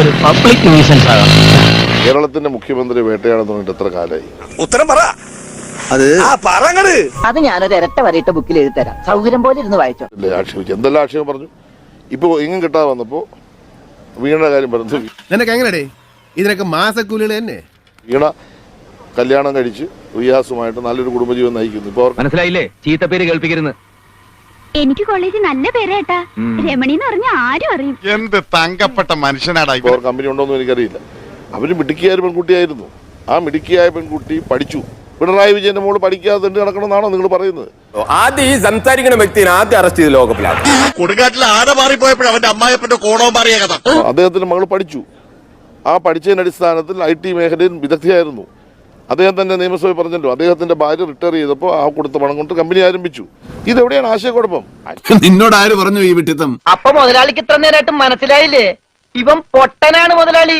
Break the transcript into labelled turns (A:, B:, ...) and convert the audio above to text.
A: ഒരു public nuisance ആകാം.
B: കേരളത്തിന്റെ മുഖ്യമന്ത്രി വേട്ടയാടാൻ തുടങ്ങിയിട്ട് എത്ര കാലായി?
C: ഉത്തരം പറ.
D: അത്
C: ആ പറങ്ങട്.
E: അത് ഞാനൊരു ഇരട്ട വരയിട്ട ബുക്കിൽ എഴുതി തരാം സൗകര്യം പോലെ ഇരുന്ന് വായിച്ചോ.
B: ആക്ഷേപിച്ചു. എന്തെല്ലാം ആക്ഷേപം പറഞ്ഞു? ഇപ്പൊ എങ്ങും കിട്ടാതെ വന്നപ്പോ വീണയുടെ കാര്യം പറഞ്ഞു.
F: നിനക്ക് എങ്ങനെടേ? ഇതിനൊക്കെ മാസക്കൂലികൾ തന്നെ.
B: വീണ കല്യാണം കഴിച്ച് റിയാസുമായിട്ട് നല്ലൊരു കുടുംബജീവൻ നയിക്കുന്നു. ഇപ്പൊ
A: മനസ്സിലായില്ലേ? ചീത്തപ്പേര് കേൾപ്പിക്കരുന്ന്
G: എനിക്ക് കോളേജ് നല്ല പേരേട്ടാ രമണി എന്ന് പറഞ്ഞ ആരും അറിയും.
H: എന്ത് തങ്കപ്പെട്ട മനുഷ്യനാടാ
B: കമ്പനി ഉണ്ടോന്ന് എനിക്കറിയില്ല. അവർ മിടുക്കിയായ ഒരു പെൺകുട്ടിയായിരുന്നു. ആ മിടുക്കിയായ പെൺകുട്ടി പഠിച്ചു. പിണറായി വിജയന്റെ മോൾ പഠിക്കാതെ നടക്കണമെന്നാണോ നിങ്ങൾ പറയുന്നത്.
C: ആദ്യം ഈ സംസാരിക്കുന്ന വ്യക്തിനെ ആദ്യം അറസ്റ്റ് ചെയ്ത് ലോകപ്പിലാണ്
H: കൊടുങ്കാട്ടിൽ ആന മാറിപ്പോയപ്പോഴും അവന്റെ അമ്മായപ്പന്റെ കോടവും മാറിയ കഥ
B: അദ്ദേഹത്തിന്റെ മകൾ പഠിച്ചു. ആ പഠിച്ചതിന്റെ അടിസ്ഥാനത്തിൽ ഐ ടി മേഖലയിൽ വിദഗ്ധയായിരുന്നു. അദ്ദേഹം തന്നെ നിയമസഭയിൽ പറഞ്ഞല്ലോ അദ്ദേഹത്തിന്റെ ഭാര്യ റിട്ടയർ ചെയ്തപ്പോൾ ആ കൊടുത്ത പണം കൊണ്ട് കമ്പനി ആരംഭിച്ചു. ഇതെവിടെയാണ് ആശയക്കുഴപ്പം?
F: നിന്നോട് ആര് പറഞ്ഞു ഈ വിട്ടിത്തം?
E: അപ്പൊ മുതലാളിക്ക് ഇത്ര നേരമായിട്ട് മനസ്സിലായില്ലേ? ഇവൻ പൊട്ടനാണ് മുതലാളി.